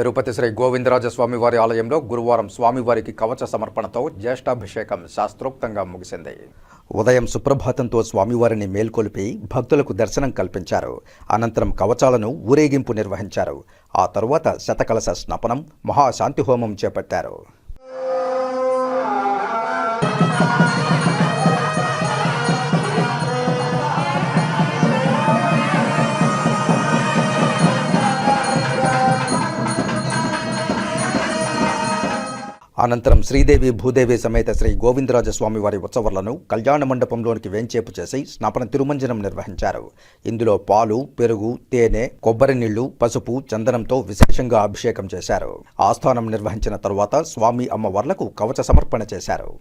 తిరుపతి శ్రీ గోవిందరాజ స్వామివారి ఆలయంలో గురువారం స్వామివారికి కవచ సమర్పణతో జ్యేష్ఠాభిషేకం శాస్త్రోక్తంగా ముగిసింది. ఉదయం సుప్రభాతంతో స్వామివారిని మేల్కొలిపి భక్తులకు దర్శనం కల్పించారు. అనంతరం కవచాలను ఊరేగింపు నిర్వహించారు. ఆ తరువాత శతకలశ స్నపనం మహాశాంతి హోమం చేపట్టారు. అనంతరం శ్రీదేవి భూదేవి సమేత శ్రీ గోవిందరాజ స్వామివారి ఉత్సవాలను కళ్యాణ మండపంలోనికి వేంచేపు చేసి స్నాపన తిరుమంజనం నిర్వహించారు. ఇందులో పాలు పెరుగు తేనె కొబ్బరి నీళ్ళు పసుపు చందనంతో విశేషంగా అభిషేకం చేశారు. ఆస్థానం నిర్వహించిన తరువాత స్వామి అమ్మవార్లకు కవచ సమర్పణ చేశారు.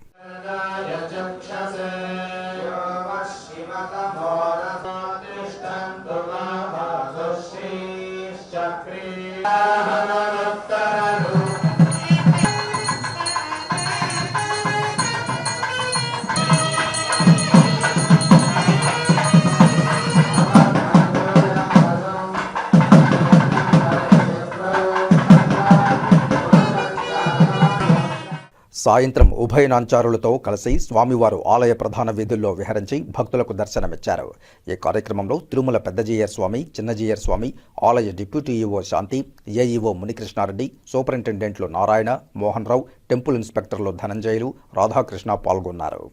సాయంత్రం ఉభయ నాంచారులతో కలిసి స్వామివారు ఆలయ ప్రధాన వీధుల్లో విహరించి భక్తులకు దర్శనమిచ్చారు. ఈ కార్యక్రమంలో తిరుమల పెద్దజీయర్ స్వామి చిన్నజీయర్ స్వామి ఆలయ deputy EO Shanthi AEO Munikrishna Reddy సూపరింటెండెంట్లు Narayana Mohan Rao temple ఇన్స్పెక్టర్లు ధనంజయులు రాధాకృష్ణ పాల్గొన్నారు.